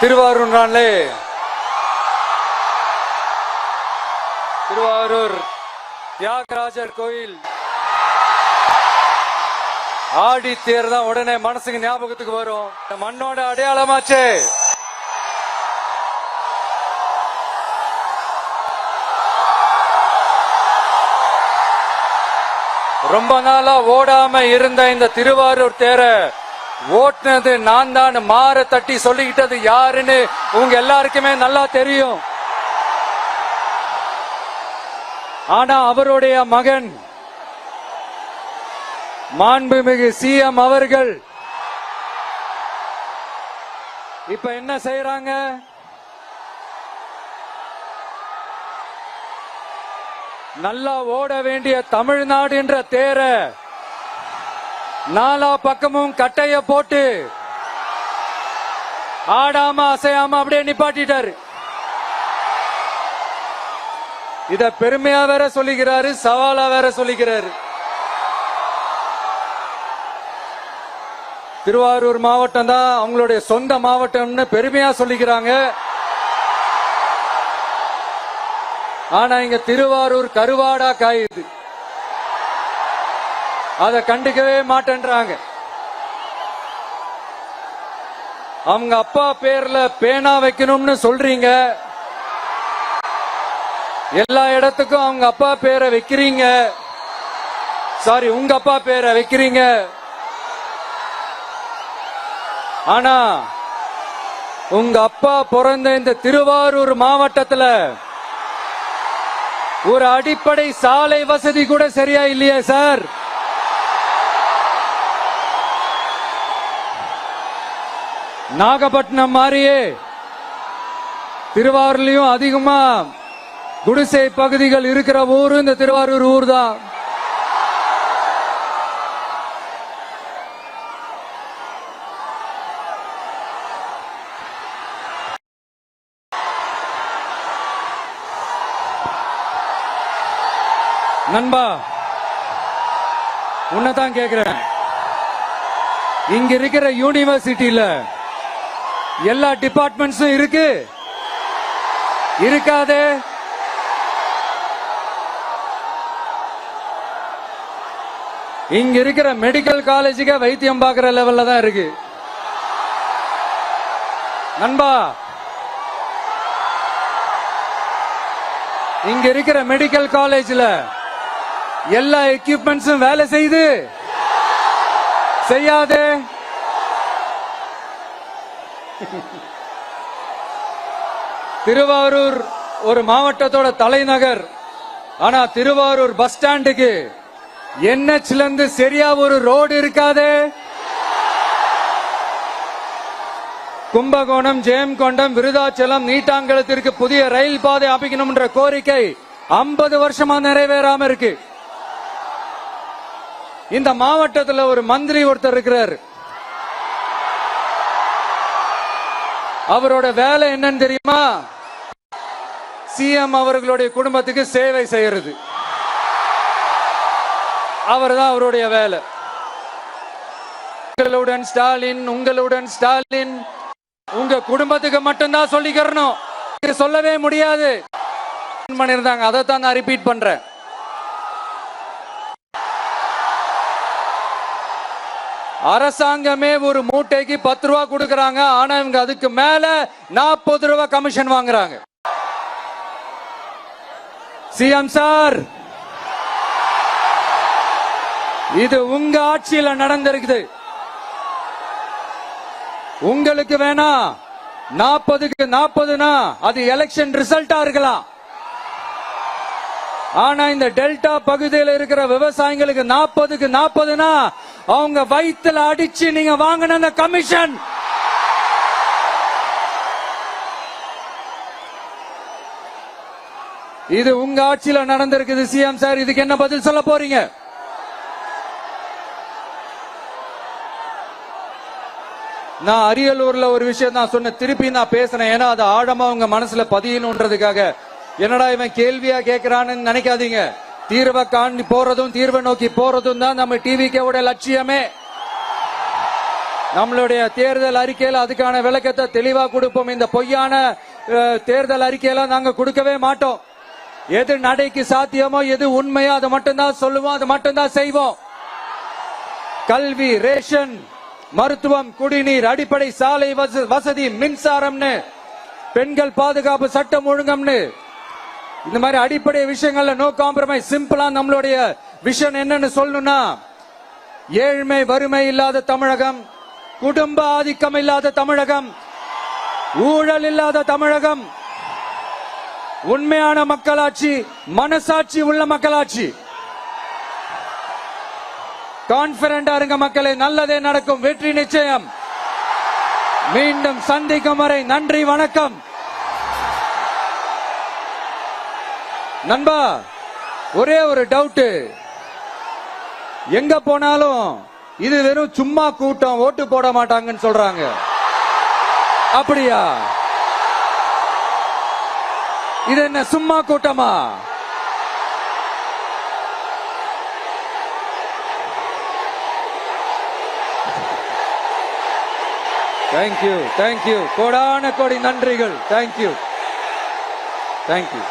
திருவாரூர் நாளே. திருவாரூர் தியாகராஜர் கோயில். ஆடி தேர் தான் உடனே மனசுக்கு ஞாபகத்துக்கு வரும். இந்த மண்ணோட அடையாளமாச்சே. ரொம்ப நாளா ஓடாம இருந்த இந்த திருவாரூர் தேரை ஓட்டுனது நான் தான் மாற தட்டி சொல்லிக்கிட்டது யாருன்னு உங்க எல்லாருக்குமே நல்லா தெரியும். ஆனா அவருடைய மகன் மாண்புமிகு சிஎம் அவர்கள் இப்ப என்ன செய்யறாங்க நல்லா ஓட வேண்டிய தமிழ்நாடு என்ற தேரை நாலா பக்கமும் கட்டைய போட்டு ஆடாம அசையாம அப்படியே நிப்பாட்டிட்டாரு. இத பெருமையா வேற சொல்லிக்கிறாரு சவாலா வேற சொல்லிக்கிறாரு. திருவாரூர் மாவட்டம் தான் அவங்களுடைய சொந்த மாவட்டம்னு பெருமையா சொல்லிக்கிறாங்க. ஆனா இங்க திருவாரூர் கருவாடா காயுது. அதை கண்டுக்கவே மாட்டேன்றாங்க. அவங்க அப்பா பேர்ல பேனா வைக்கணும்னு சொல்றீங்க. எல்லா இடத்துக்கும் அவங்க அப்பா பேரை வைக்கிறீங்க. சாரி உங்க அப்பா பேரை வைக்கிறீங்க. ஆனா உங்க அப்பா பிறந்த இந்த திருவாரூர் மாவட்டத்துல ஒரு அடிப்படை சாலை வசதி கூட சரியா இல்லையா சார்? நாகப்பட்டினம் மாதிரியே திருவாரூர்லயும் அதிகமா குடிசை பகுதிகள் இருக்கிற ஊரு இந்த திருவாரூர் ஊர் தான் நண்பா உன்னதான் கேக்குறேன். இங்க இருக்கிற யூனிவர்சிட்டியில எல்லா டிபார்ட்மெண்ட்ஸும் இருக்கு. இருக்காதே. இங்க இருக்கிற மெடிக்கல் காலேஜுக்கு வைத்தியம் பார்க்கிற லெவல்ல தான் இருக்கு. நண்பா. இங்க இருக்கிற மெடிக்கல் காலேஜ்ல எல்லா எக்யூப்மெண்ட்ஸும் வேலை செய்யுது செய்யாதே. திருவாரூர் ஒரு மாவட்டத்தோட தலைநகர். ஆனா திருவாரூர் பஸ் ஸ்டாண்டுக்கு என்ஹெச்ல இருந்து சரியா ஒரு ரோடு இருக்காதே? கும்பகோணம் ஜெயம்கொண்டம் விருதாச்சலம் நீட்டாங்கலத்திற்கு புதிய ரயில் பாதை அமைக்கணும்ன்ற கோரிக்கை 50 வருஷமா நிறைவேறாம இருக்கு. இந்த மாவட்டத்தில் ஒரு மந்திரி ஒருத்தர் இருக்கிறார். அவரோட வேலை என்னன்னு தெரியுமா? சிஎம் அவர்களுடைய குடும்பத்துக்கு சேவை செய்யறது. அவர்தான் அவருடைய வேலை. உங்களுடன் ஸ்டாலின் உங்களுடன் ஸ்டாலின். உங்க குடும்பத்துக்கு மட்டும்தான் சொல்லிக்கிறணும். இது சொல்லவே முடியாது. இருந்தாங்க அதை தான் நான் ரிப்பீட் பண்றேன். அரசாங்கமே ஒரு மூட்டைக்கு பத்து ரூபா கொடுக்கறாங்க. ஆனா இவங்க அதுக்கு மேல நாற்பது ரூபா கமிஷன் வாங்குறாங்க. சிஎம் சார் இது உங்க ஆட்சியில நடந்திருக்குது. உங்களுக்கு வேணா நாற்பதுக்கு நாற்பதுனா அது எலெக்ஷன் ரிசல்ட்டா இருக்கலாம். ஆனா இந்த டெல்டா பகுதியில் இருக்கிற விவசாயிகளுக்கு நாற்பதுக்கு நாற்பதுனா அவங்க வயித்துல அடிச்சு நீங்க வாங்கின அந்த கமிஷன் இது உங்க ஆட்சியில நடந்திருக்குது சிஎம் சார் இதுக்கு என்ன பதில் சொல்ல போறீங்க? நான் அரியலூர்ல ஒரு விஷயம் தான் சொன்ன திருப்பி நான் பேசுறேன். ஏன்னா அது ஆழமா உங்க மனசுல பதியணுன்றதுக்காக. என்னடா இவன் கேள்வியா கேட்கிறான்னு நினைக்காதீங்க. தீர்வை காண்டி போறதும் தீர்வை நோக்கி போறதும் தான் நம்ம டிவிகேவோட லட்சியமே. நம்மளுடைய தேர்தல் அறிக்கையில் அதுக்கான விளக்கத்தை தெளிவா கொடுப்போம். இந்த பொய்யான தேர்தல் அறிக்கையெல்லாம் நாங்க கொடுக்கவே மாட்டோம். எது நடைக்கு சாத்தியமோ எது உண்மையோ அதை மட்டும்தான் சொல்லுவோம் அதை மட்டும்தான் செய்வோம். கல்வி ரேஷன் மருத்துவம் குடிநீர் அடிப்படை சாலை வச- வசதி மின்சாரம்னு பெண்கள் பாதுகாப்பு சட்டம் ஒழுங்கம்னு இந்த மாதிரி அடிப்படை விஷயங்கள்ல நோ காம்ப்ரமைஸ் சிம்பிளா நம்மளுடைய விஷன் என்னன்னு சொல்லணும்னா ஏழ்மை வறுமை இல்லாத தமிழகம் குடும்ப ஆதிக்கம் இல்லாத தமிழகம் ஊழல் இல்லாத தமிழகம் உண்மையான மக்களாட்சி மனசாட்சி உள்ள மக்களாட்சி. கான்பிடண்டா இருங்க மக்களே நல்லதே நடக்கும் வெற்றி நிச்சயம். மீண்டும் சந்திக்கும் வரை நன்றி வணக்கம். நண்பா ஒரே ஒரு டவுட் எங்க போனாலும் இது வெறும் சும்மா கூட்டம் ஓட்டு போட மாட்டாங்கன்னு சொல்றாங்க. அப்படியா? இது என்ன சும்மா கூட்டமா? தேங்க்யூ தேங்க்யூ கோடான கோடி நன்றிகள். Thank you thank you